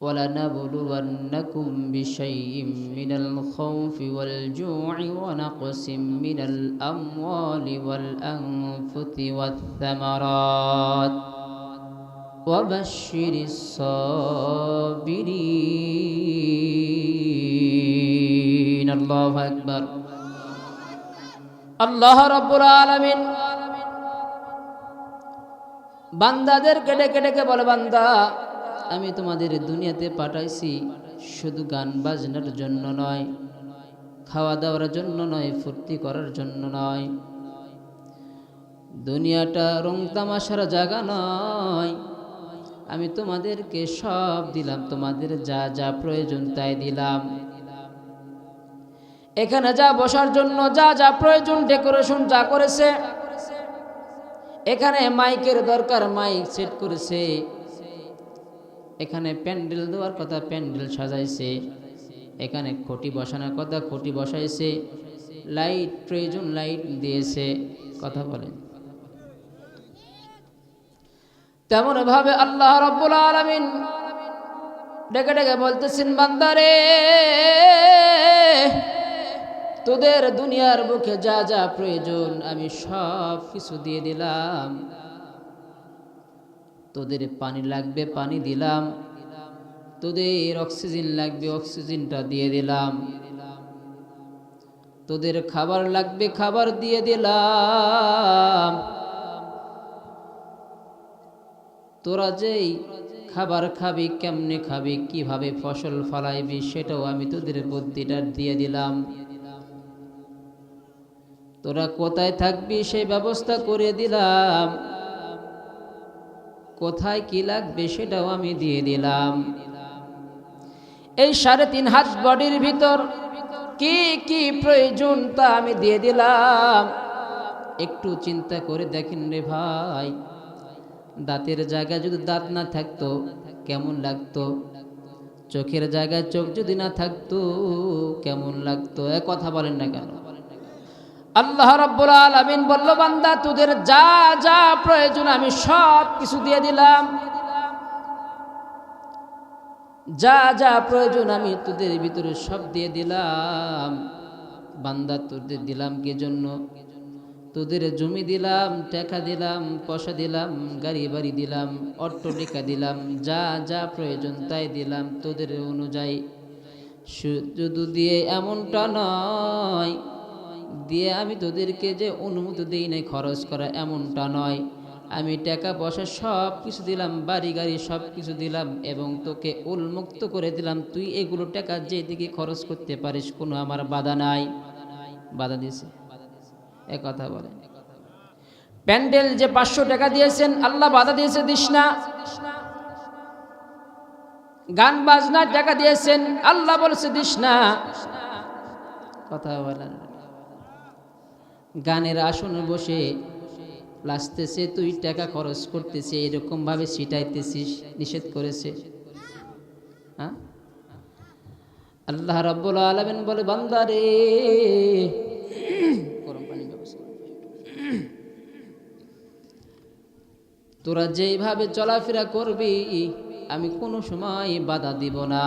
ولنبلونكم بشيء من الخوف والجوع ونقص من الأموال والأنفس والثمرات وبشر الصابرين الله أكبر আল্লাহ রব্বুল আলমিন বান্দাদের কেটে কেটে কে বলে বান্দা আমি তোমাদের দুনিয়াতে পাঠাইছি শুধু গান বাজনার জন্য নয় খাওয়া দাওয়ার জন্য নয়, ফুর্তি করার জন্য নয়। দুনিয়াটা রং তামাশার জায়গা নয়। আমি তোমাদেরকে সব দিলাম, তোমাদের যা যা প্রয়োজন তাই দিলাম। এখানে যা বসার জন্য, যা যা প্রয়োজন, ডেকোরেশন যা করেছে। এখানে মাইকের দরকার, মাইক সেট করেছে। এখানে প্যান্ডেল দেওয়ার কথা প্যান্ডেল সাজাইছে। এখানে খুঁটি বসানোর কথা খুঁটি বসাইছে। লাইট, প্রয়োজন লাইট দিয়েছে। কথা বলেন। তেমন ভাবে আল্লাহ রব্বুল আলমিন ডেকে ডেকে বলতেছেন, বান্দারে, তোদের দুনিয়ার বুকে যা যা প্রয়োজন আমি সব কিছু দিয়ে দিলাম। তোদের পানি লাগবে, পানি দিলাম। তোদের অক্সিজেন লাগবে, অক্সিজেনটা দিয়ে দিলাম। তোদের খাবার লাগবে, খাবার দিয়ে দিলাম। তোরা যেই খাবার খাবি, কেমনে খাবি, কীভাবে ফসল ফলাইবি, সেটাও আমি তোদের বুদ্ধিটা দিয়ে দিলাম। তোরা কোথায় থাকবি সেই ব্যবস্থা করে দিলাম। কোথায় কি লাগবে সেটাও আমি দিয়ে দিলাম। এই সাড়ে তিন হাত বডির ভিতর কি কি প্রয়োজন তা আমি দিয়ে দিলাম। একটু চিন্তা করে দেখেন রে ভাই, দাঁতের জায়গায় যদি দাঁত না থাকতো কেমন লাগতো? চোখের জায়গায় চোখ যদি না থাকতো কেমন লাগতো? এ কথা বলেন না কেন? আল্লাহ রব্বুল আলমিন বলল, বান্দা, তোদের যা যা প্রয়োজন, আমি সব কিছু দিয়ে দিলাম। যা যা প্রয়োজন, আমি তোদের ভিতরে সব দিয়ে দিলাম। বান্দা, তোদের দিলাম কে জন্য? তোদের জমি দিলাম, টাকা দিলাম, পয়সা দিলাম, গাড়ি বাড়ি দিলাম, অট্টলিকা দিলাম, যা যা প্রয়োজন তাই দিলাম। তোদের অনুযায়ী শুধু দিয়ে এমনটা নয় দিয়ে আমি তোদেরকে যে অনুমতি দিই নাই খরচ করা এমনটা নয়। আমি টাকা পয়সা সব কিছু দিলাম, বাড়ি গাড়ি সব কিছু দিলাম এবং তোকে উন্মুক্ত করে দিলাম। তুই এগুলো টাকা যেদিকে খরচ করতে পারিস, কোনো আমার বাধা নাই। বাধা দিয়েছে। এ কথা বলে। প্যান্ডেল যে পাঁচশো টাকা দিয়েছেন, আল্লাহ বাধা দিয়েছে, দিস না। গান বাজনার টাকা দিয়েছেন, আল্লাহ বলেছে, দিস না। কথা বলেন। গানের আসনে বসে লাসতেছে তুই টাকা খরচ করতেছে, এরকম ভাবে ছিটাইতেছিস, নিষেধ করেছে। হ্যাঁ? আল্লাহ রাব্বুল আলামিন বলে বান্দারে তোরা যেইভাবে চলাফেরা করবি, আমি কোনো সময় বাধা দিব না।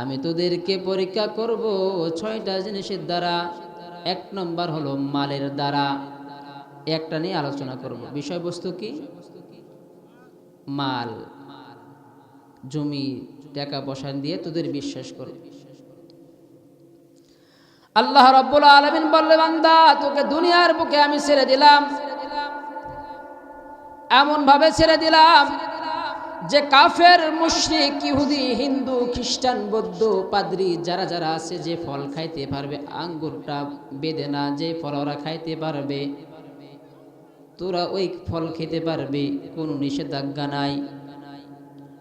আমি তোদেরকে পরীক্ষা করব ছয়টা জিনিসের দ্বারা। এক নম্বর হলো মালের দ্বারা। একটা নিয়ে আলোচনা করব। বিষয়বস্তু কি? মাল। জমি, টাকা পয়সা দিয়ে তোদের বিশ্বাস করো। আল্লাহ রব্বুল আলমিন বললে বান্দা, তোকে দুনিয়ার বুকে আমি ছেড়ে দিলাম। এমন ভাবে ছেড়ে দিলাম যে কাফের, মুশরিক, ইহুদি, হিন্দু, খ্রিস্টান, বৌদ্ধ, পাদ্রি, যারা যারা আছে, যে ফল খাইতে পারবে, আঙ্গুরটা বেদে না, যে ফল ওরা খাইতে পারবে, তোরা ওই ফল খেতে পারবে, কোনো নিষেধাজ্ঞা নাই।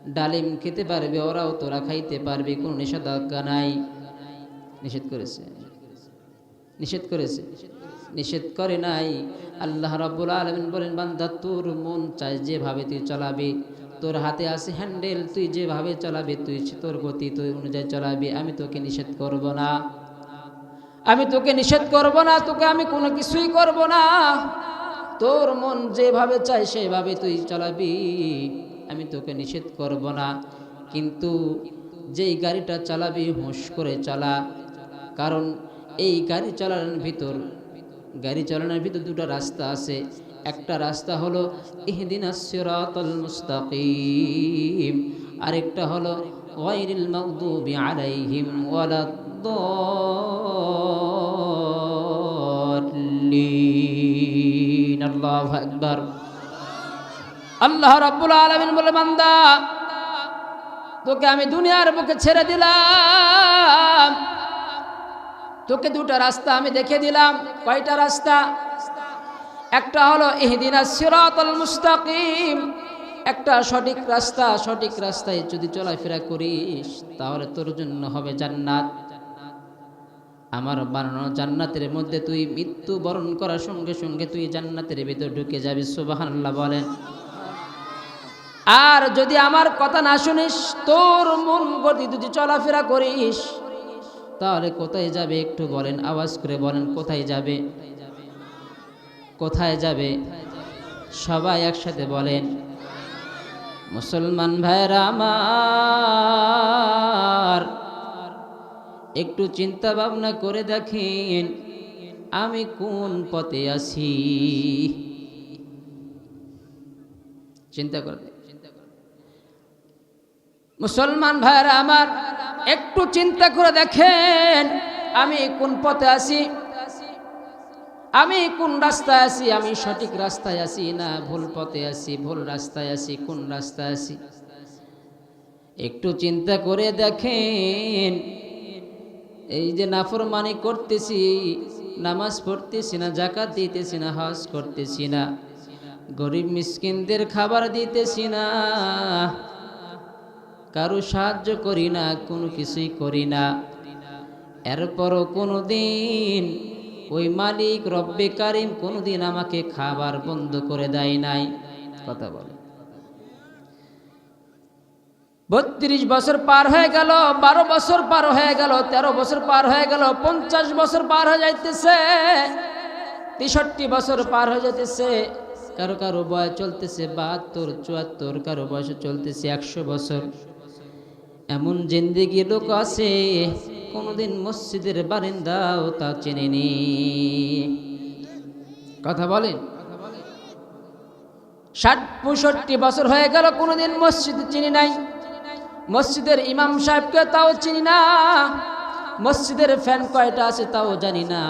ডালিম খেতে পারবে, ওরাও তোরা খাইতে পারবে, কোনো নিষেধাজ্ঞা নাই। নিষেধ করেছে। নিষেধ করেছে। নিষেধ করে নাই। আল্লাহ রাব্বুল আলমিন বলেন, বান্দা, তোর মন চায় যেভাবে তুই চলাবি। তোর হাতে আছে হ্যান্ডেল, তুই যেভাবে চালাবি, তুই তোর গতি তুই অনুযায়ী চালাবি, আমি তোকে নিষেধ করব না। আমি তোকে নিষেধ করব না, তোকে আমি কোনো কিছুই করব না। তোর মন যেভাবে চায় সেভাবে তুই চালাবি, আমি তোকে নিষেধ করব না। কিন্তু যেই গাড়িটা চালাবি, হুঁশ করে চালা। কারণ এই গাড়ি চালানোর ভিতর, গাড়ি চালানোর ভিতর দুটো রাস্তা আছে। একটা রাস্তা হলো ইহদিন সিরাতাল মুস্তাকিম, আরেকটা হলো গায়রিল মাগদুবি আলাইহিম ওয়ালাদ-দাল্লিন আল্লাহু আকবার। আল্লাহ রাব্বুল আলামিন বলে, বান্দা, তোকে আমি দুনিয়ার বুকে ছেড়ে দিলাম। তোকে দুটা রাস্তা আমি দেখে দিলাম। কয়টা রাস্তা? একটা হলো ইহদিনা সিরাতাল মুস্তাকিম। একটা সঠিক রাস্তা, সঠিক রাস্তায় যদি চলাফেরা করিস, তাহলে তোর জন্য হবে জান্নাত। আমার বানানো জান্নাতের মধ্যে তুই মৃত্যু বরণ করার সঙ্গে সঙ্গে তুই জান্নাতের ভিতর ঢুকে যাবি, সুবহানাল্লাহ বলেন। আর যদি আমার কথা না শুনিস, তোর মন গতি যদি চলাফেরা করিস, তাহলে কোথায় যাবে একটু বলেন, আওয়াজ করে বলেন, কোথায় যাবে? কোথায় যাবে? সবাই একসাথে বলেন, মুসলমান ভাইরা আমার, একটু চিন্তা ভাবনা করে দেখেন, আমি কোন পথে আছি? চিন্তা করে মুসলমান ভাইরা আমার, একটু চিন্তা করে দেখেন, আমি কোন পথে আছি? আমি কোন রাস্তায় আছি? আমি সঠিক রাস্তায় আছি না ভুল পথে আছি? ভুল রাস্তায় আছি, কোন রাস্তায় আছি? একটু চিন্তা করে দেখেন। এই যে নাফরমানি করতেছি, নামাজ পড়তেছি না জাকাত দিতেছি না, হজ করতেছি না, গরিব মিসকিনদের খাবার দিতেছি না, কারও সাহায্য করি না, কোনো কিছুই করি না। এরপরও কোনো দিন ওই মালিক রব্বে কারিম কোনোদিন আমাকে খাবার বন্ধ করে দেয় নাই। কথা বলে। বত্রিশ বছর পার হয়ে গেল, বারো বছর পার হয়ে গেল, তেরো বছর পার হয়ে গেল, পঞ্চাশ বছর পার হয়ে যাইতেছে, তেষট্টি বছর পার হয়ে যাইতেছে, কারও কারও বয়স চলতেছে বাহাত্তর, চুয়াত্তর, কারও বয়স চলতেছে একশো বছর। এমন জিন্দিগি লোক আছে, কোনোদিন মসজিদের বারিন্দাও তা চেনেনি। কথা বলেন। ষাট পঁয়ষট্টি বছর হয়ে গেল, কোনোদিন মসজিদ চিনি নাই। মসজিদের ইমাম সাহেবকে তাও চিনি না, মসজিদের ফ্যান কয়টা আছে তাও জানি না।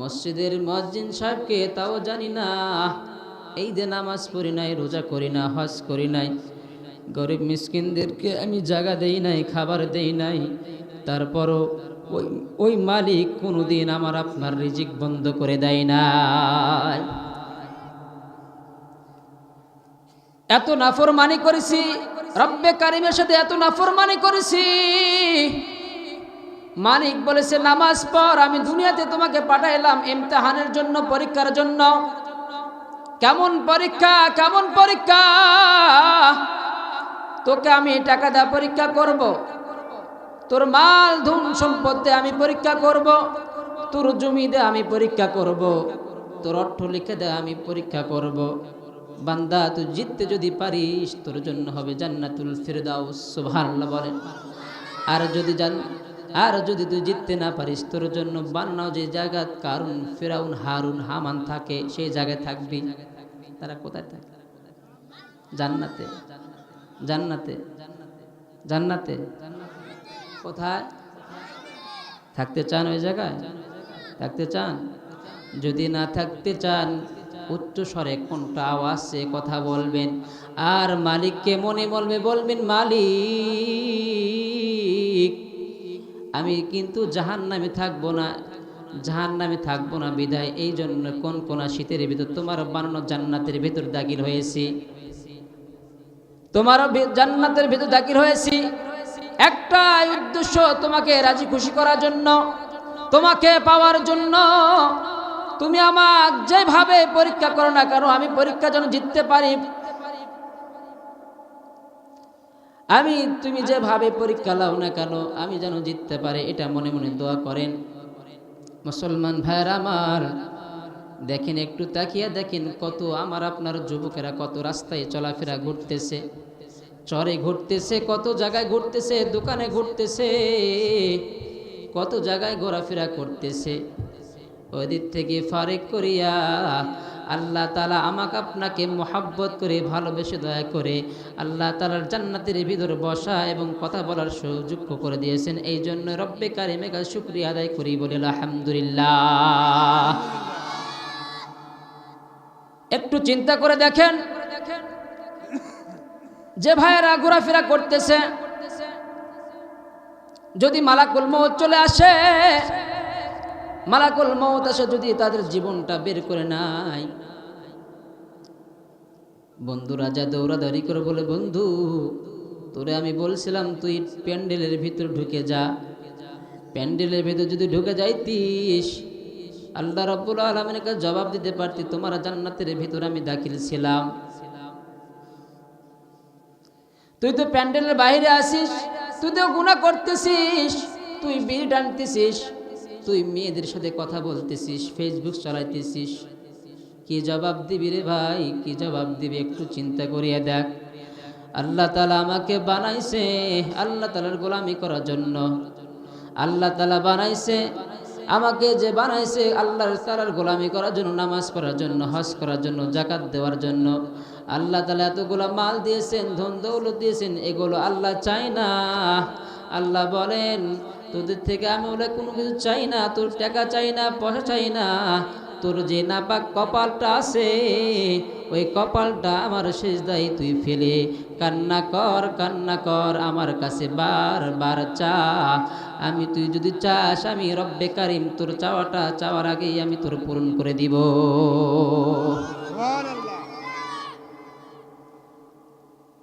মসজিদের মসজিদ সাহেবকে তাও জানি না, এই যে নামাজ পড়ি নাই, রোজা করি না, হজ করি নাই গরিব মিসকিনদেরকে আমি জায়গা দেই নাই, খাবার দেই নাই। তারপরও ওই ওই মালিক কোনোদিন আমার আপনার রিজিক বন্ধ করে দেয় নাই। এত নাফরমানি করেছি, রব্বে কারিমের সাথে এত নাফরমানি করেছি। মালিক বলেছে, নামাজ পড়, আমি দুনিয়াতে তোমাকে পাঠাইলাম ইমতিহানের জন্য, পরীক্ষার জন্য। কেমন পরীক্ষা কেমন পরীক্ষা? তোকে আমি টাকা দেওয়া পরীক্ষা করব। তোর মাল, ধুন সম্পদে আমি পরীক্ষা করব। তোর জমি দে আমি পরীক্ষা করব। তোর অর্থ লিখে দে আমি পরীক্ষা করব। বান্দা, তুই জিততে যদি পারিস, তোর জন্য হবে জান্নাতুল ফিরদাউস, সুবহানাল্লাহ বলেন আর যদি জান, আর যদি তুই জিততে না পারিস, তোর জন্য বান্নাও যে জায়গা, কারুন, ফেরাউন, হারুন, হামান থাকে, সেই জায়গায় থাকবি তারা কোথায় থাকে জান্নাতে জান্নাতে জান্নাতে। কোথায়? থাকতে চান ওই জায়গায়? থাকতে চান? যদি না থাকতে চান, উচ্চ স্বরে কোনটা আওয়াজে কথা বলবেন? আর মালিককে মনে বলবে বলবেন, মালিক, আমি কিন্তু জাহান নামে থাকব না। জাহান নামে থাকব না বিদায়। এই জন্য কোন কোন শীতের ভিতর তোমার বানানো জান্নাতের ভিতর দাগির হয়েছি। তোমার জান্নাতের ভিতর দাখিল হয়েছি। একটাই উদ্দেশ্য তোমাকে রাজি খুশি করার জন্য, তোমাকে পাওয়ার জন্য। তুমি আমার যেভাবে পরীক্ষা করো না কেন, আমি পরীক্ষা যেন জিততে পারি। আমি তুমি যেভাবে পরীক্ষা লাও না কেন, আমি যেন জিততে পারি, এটা মনে মনে দোয়া করেন। মুসলমান ভাইয়ের আমার দেখেন, একটু তাকিয়া দেখেন কত আমার, আপনার যুবকেরা কত রাস্তায় চলাফেরা ঘুরতেছে। চরে ঘুরতেছে, কত জায়গায় ঘুরতেছে, দোকানে ঘুরতেছে, কত জায়গায় ঘোরাফেরা করতেছে। ওই দিক থেকে ফারেক করিয়া আল্লাহ তালা আমাকে আপনাকে মোহাব্বত করে, ভালোবেসে দয়া করে আল্লাহ তালার জান্নাতের ভিতরে বসা এবং কথা বলার সুযোগ করে দিয়েছেন। এই জন্য রব্বে কারিমে কাজ শুক্রিয়া আদায় করি বলে আলহামদুলিল্লাহ। একটু চিন্তা করে দেখেন। যে ভাইয়েরা ঘোরাফেরা করতেছে, যদি মালাকুল মৌত চলে আসে, মালাকুল মৌত আসে যদি তাদের জীবনটা বের করে নাই বন্ধুরা, যা দৌড়াদৌড়ি করে বলে, বন্ধু, তোরে আমি বলছিলাম তুই প্যান্ডেলের ভিতর ঢুকে যা। প্যান্ডেলের ভিতর যদি ঢুকে যাইতিস আল্লাহ রব্বুল আলমিনকে জবাব দিতে পারতি, তোমার জান্নাতের ভিতরে আমি দাখিল ছিলাম। তুই তো প্যান্ডেলের বাইরে আসিস তুই তো গুণা করতেছিস, তুই বিড়ি টানতেছিস, তুই মেয়েদের সাথে কথা বলতেছিস ফেসবুক চালাইতেছিস। কি জবাব দিবি রে ভাই? কি জবাব দিবি? একটু চিন্তা করিয়া দেখ। আল্লাহ তালা আমাকে বানাইছে, আল্লাহ তালার গোলামি করার জন্য। আল্লাহ তালা বানাইছে আমাকে যে বানাইছে আল্লাহর তালার গোলামি করার জন্য, নামাজ পড়ার জন্য, হজ করার জন্য, জাকাত দেওয়ার জন্য, আল্লাহ তালা এতগুলো মাল দিয়েছেন, ধন দৌলত দিয়েছেন, এগুলো আল্লাহ চাই না। আল্লাহ বলেন, তোদের থেকে আমি বলে কোনো কিছু চাই না, তোর টাকা চাই না, পয়সা চাই না তোর যে নাপাক কপালটা আছে, ওই কপালটা আমার শেষ দায়ী তুই ফেলে। কান্না কর কান্না কর, আমার কাছে বার বার চা। আমি তুই যদি চাস, আমি রব্বে কারিম তোর চাওয়াটা, চাওয়ার আগেই আমি তোর পূরণ করে দিব।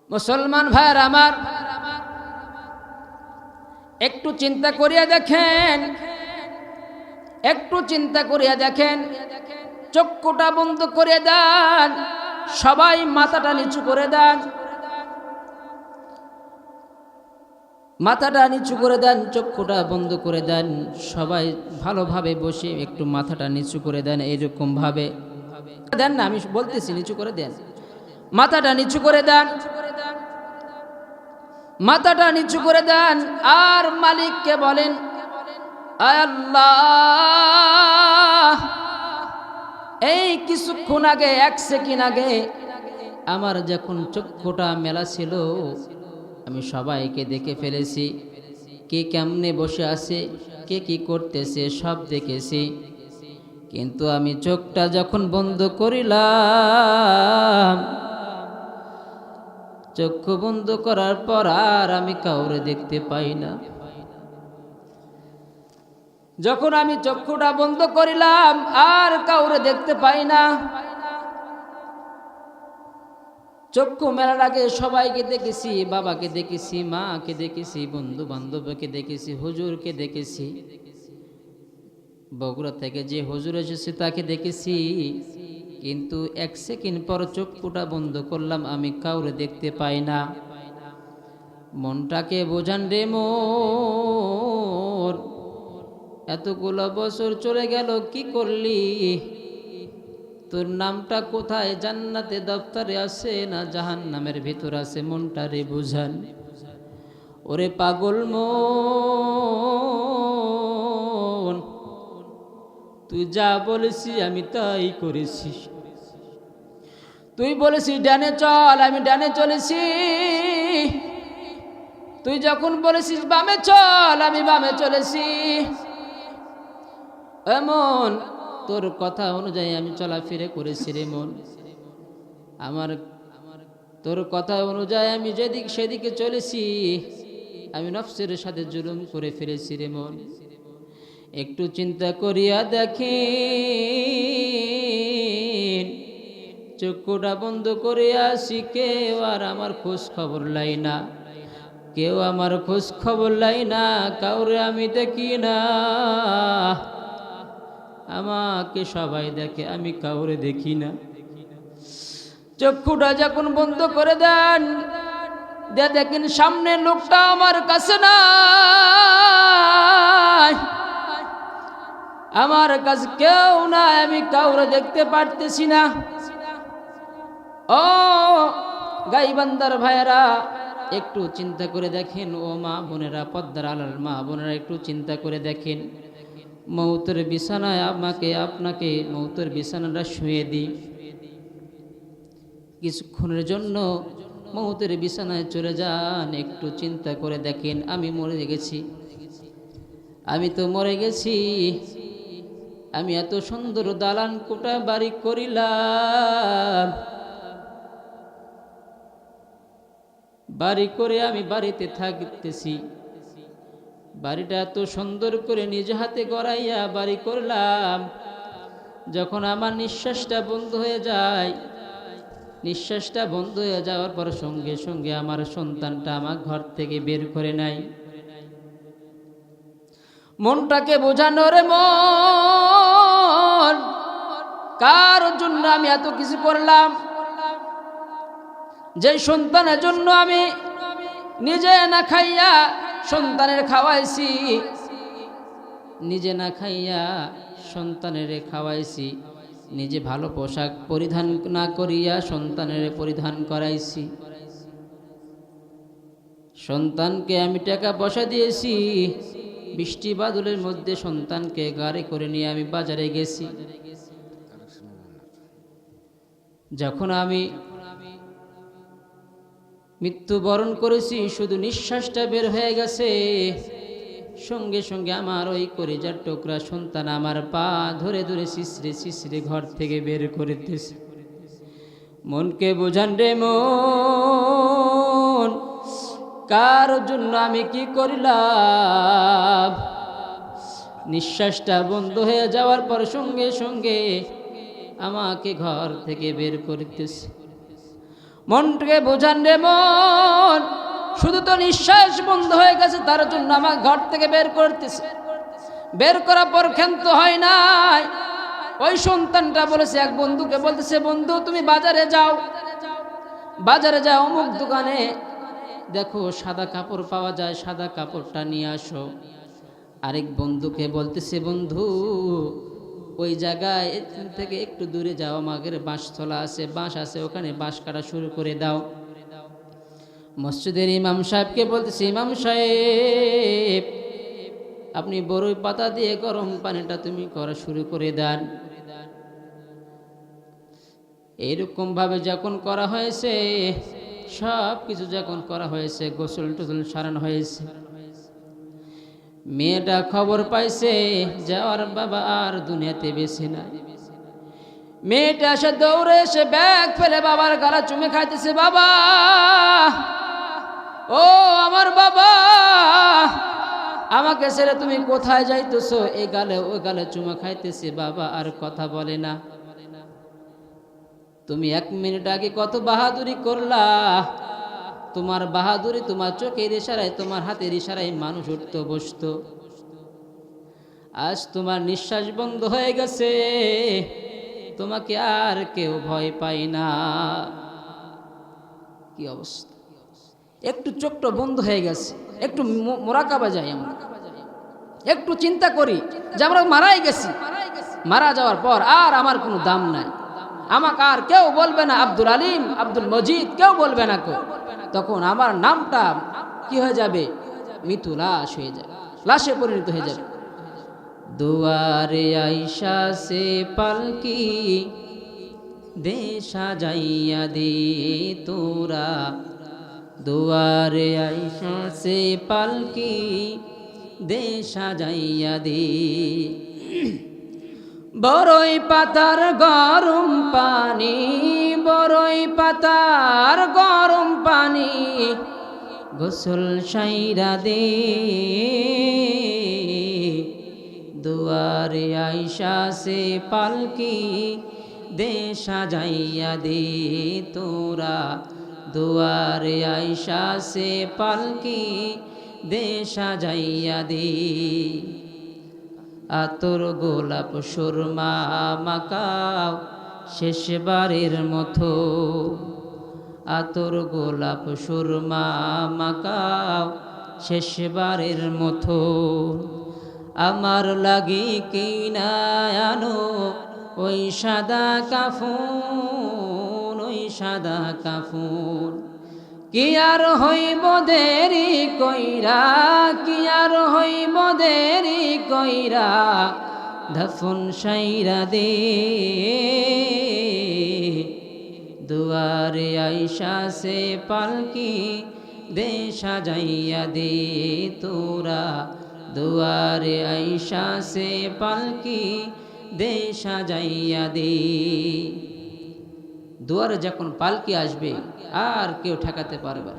মুসলমান ভাইয়ের আমার, একটু চিন্তা করিয়া দেখেন একটু চিন্তা করিয়া দেখেন, চক্ষুটা বন্ধ করে দেন, সবাই মাথাটা নিচু করে দেন। মাথাটা নিচু করে দেন, চক্ষুটা বন্ধ করে দেন, সবাই ভালোভাবে বসে একটু মাথাটা নিচু করে দেন এইরকম ভাবে দেন না, আমি বলতেছি, নিচু করে দেন। মাথাটা নিচু করে দেন। মাথাটা নিচু করে দেন, আর মালিককে বলেন আল্লাহ। এই কিছুক্ষণ আগে, এক সেকেন্ড আগে আমার যখন চক্ষুটা মেলা ছিল, আমি সবাইকে দেখে ফেলেছি। কে কেমনে বসে আছে, কে কি করতেছে, সব দেখেছি। কিন্তু আমি চোখটা যখন বন্ধ করিলাম, চক্ষু বন্ধ করার পর আর আমি কাউরে দেখতে পাই না। যখন আমি চক্ষুটা বন্ধ করিলাম, আর কাউরে দেখতে পাই না। চক্ষু মেলার আগে সবাইকে দেখেছি, বাবাকে দেখেছি, মাকে দেখেছি বন্ধু বান্ধবকে দেখেছি, হুজুরকে দেখেছি। বগুড়া থেকে যে হুজুর এসেছে তাকে দেখেছি। কিন্তু এক সেকেন্ড পর চক্ষুটা বন্ধ করলাম, আমি কাউরে দেখতে পাই না। মনটাকে বোঝান রে মোর এতগুলো বছর চলে গেল, কি করলি? তোর নামটা কোথায়? জান্নাতে দপ্তরে আছে না জাহান নামের ভিতর আছে মনটা রে বুঝান? ওরে পাগল মন, তুই যা বলেছি আমি তাই করেছি। তুই বলেছিস ডানে চল, আমি ডানে চলেছি। তুই যখন বলেছিস, বামে চল, আমি বামে চলেছি। এমন, তোর কথা অনুযায়ী আমি চলাফিরে করেছি রে মন। আমার, তোর কথা অনুযায়ী আমি যেদিক সেদিকে চলেছি, আমি নফসের সাথে জুলুম করে ফিরেছি রে মন। একটু চিন্তা করিয়া দেখি চক্ষুটা বন্ধ করিয়া আসি কেউ আর আমার খোঁজ খবর লাই না। কেউ আমার খোঁজ খবর লাই না, কাউরে আমি দেখি না। আমাকে সবাই দেখে, আমি কাউরে দেখি না। চক্ষুটা যখন বন্ধ করে দেন দেখেন সামনে লোকটা আমার কাছে না আমার কাছে কেউ না আমি কাউরে দেখতে পারতেছি না। ও গাইবান্দার ভাইয়েরা, একটু চিন্তা করে দেখেন। ও মা বোনেরা, পদ্মার আলার মা বোনেরা, একটু চিন্তা করে দেখেন। মৌতের বিছানায় আমাকে, আপনাকে মৌতের বিছানাটা শুয়ে দিই। কিছুক্ষণের জন্য মৌতের বিছানায় চলে যান, একটু চিন্তা করে দেখেন, আমি মরে গেছি। আমি তো মরে গেছি। আমি এত সুন্দর দালান কোটা বাড়ি করিলাম। বাড়ি করে আমি বাড়িতে থাকতেছি। বাড়িটা এত সুন্দর করে নিজ হাতে গড়াইয়া বাড়ি করলাম। যখন আমার নিঃশ্বাসটা বন্ধ হয়ে যায়, নিঃশ্বাসটা বন্ধ হয়ে যাওয়ার পর সঙ্গে সঙ্গে আমার সন্তানটা আমার ঘর থেকে বের করে নাই মনটাকে বোঝানোর মন, কার জন্য আমি এত কিছু করলাম? যে সন্তানের জন্য আমি নিজে না খাইয়া সন্তানের খাওয়াইছি। নিজে না খাইয়া সন্তানের খাওয়াইছি। নিজে ভালো পোশাক পরিধান না করিয়া সন্তানের পরিধান করাইছি। সন্তানকে আমি টাকা পয়সা দিয়েছি। বৃষ্টি বাদলের মধ্যে সন্তানকে গাড়ি করে নিয়ে আমি বাজারে গেছি। যখন আমি মৃত্যুবরণ করেছি, শুধু নিঃশ্বাসটা বের হয়ে গেছে। সঙ্গে সঙ্গে আমার ওই করিজার টুকরা সন্তান আমার পা ধরে ধরে শিশরে শিশরে ঘর থেকে বের করে করিতেছে মনকে বোঝান রে মন, কার জন্য আমি কি করিলাম? নিঃশ্বাসটা বন্ধ হয়ে যাওয়ার পর সঙ্গে সঙ্গে আমাকে ঘর থেকে বের করিতেছে মনটাকে বোঝান রে মন। শুধু তো নিঃশ্বাস বন্ধ হয়ে গেছে, তার জন্য আমার ঘর থেকে বের করতেছে। বের করার পর ক্ষান্ত হয় নাই। ওই সন্তানটা বলেছে, এক বন্ধুকে বলতেছে, বন্ধু, তুমি বাজারে যাও। বাজারে যাও অমুক দোকানে। দেখো, সাদা কাপড় পাওয়া যায়, সাদা কাপড়টা নিয়ে আসো। আরেক বন্ধুকে বলতেছে, বন্ধু ওই জায়গায় থেকে একটু দূরে যাও, আমাদের বাঁশতলা আছে, বাঁশ আছে, ওখানে বাঁশ কাটা শুরু করে দাও। মসজিদের ইমাম সাহেবকে বলতেছি, ইমাম সাহেব, আপনি বড়ই পাতা দিয়ে গরম পানিটা তুমি করা শুরু করে দেন। এইরকম ভাবে যখন করা হয়েছে সব কিছু যখন করা হয়েছে গোসল টোসল সারানো হয়েছে। মেয়েটা খবর পাইছে, যাওয়ার বাবা আর দুনিয়াতে বেশি নাই। মেয়েটা এসে দৌড়ে এসে ব্যাগ ফেলে বাবার গালা চুমে খাইতেছে, বাবা, ও আমার বাবা, আমাকে ছেড়ে তুমি কোথায় যাইতেছো? এই গালে ওই গালে চুমা খাইতেছে, বাবা আর কথা বলে না। তুমি এক মিনিট আগে কত বাহাদুরি করলা তোমার বাহাদুরি তোমার চোখের ইশারায়, তোমার হাতের ইশারায় মানুষ উঠত, বসত। আজ তোমার নিঃশ্বাস বন্ধ হয়ে গেছে, তোমাকে আর কেউ ভয় পায় না। কি অবস্থা? একটু চোখটা বন্ধ হয়ে গেছে, একটু মোরাকাবা যাই আমরা। একটু চিন্তা করি যে আমরা মারাই গেছি। মারা যাওয়ার পর আর আমার কোনো দাম নাই। আমাকে আর কেউ বলবে না আব্দুল আলিম, আব্দুল মজিদ, কেউ বলবে না কেউ। তখন আমার নামটা কি হয়ে যাবে? মৃত্যু লাশ হয়ে যাবে, লাশে পরিণত হয়ে যাবে। দুয়ারে আইসা সে পালকি দে সাজাইয়া দে তোরা। দুয়ারে আইসা সে পালকি দে সাজাইয়া দে। বড়ই পাতার গরম পানি বড়ই পাতার গরম পানি, গোসল সাইরা দে। দুয়ারে আইসা সে পালকি দে, সাজাইয়া দে তোরা। দুয়ারে আইসা সে পালকি দে, সাজাইয়া দে। আতর গোলাপ সুরমা মাকাও শেষবারের মতো। আতর গোলাপ সুরমা মাকাও শেষবারের মতো। আমার লাগি কিনা আনো ওই সাদা কাফুন, ওই সাদা কাফুন। কি আর হইব দেরি কইরা, কি আর হইব দেরি কইরা, ধফুন সাইরা দে। দুয়ারে আইসা সে পালকি দে সাজাইয়া দে তোরা। দুয়ারে আইসা সে পালকি দে সাজাইয়া দে। দুয়ারে যখন পালকি আসবে, আর কেউ ঠেকাতে পারবে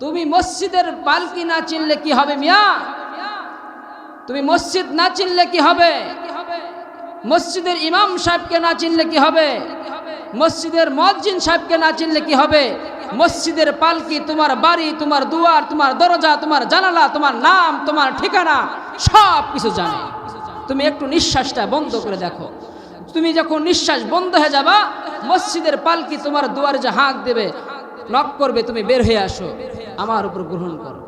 তুমি মসজিদের পালকি না চিনলে কি হবে মিয়া? তুমি মসজিদ না চিনলে কি হবে? মসজিদের ইমাম সাহেবকে না চিনলে কি হবে? মসজিদের মসজিদ সাহেবকে না চিনলে কি হবে? মসজিদের পালকি তোমার বাড়ি, তোমার দুয়ার, তোমার দরজা, তোমার জানালা, তোমার নাম, তোমার ঠিকানা সব কিছু জানে। তুমি একটু নিঃশ্বাসটা বন্ধ করে দেখো। তুমি যখন নিঃশ্বাস বন্ধ হয়ে যাবা, মসজিদের পালকি তোমার দুয়ারে যে হাঁক দেবে নক করবে, তুমি বের হয়ে আসো, আমার উপর গ্রহণ করো।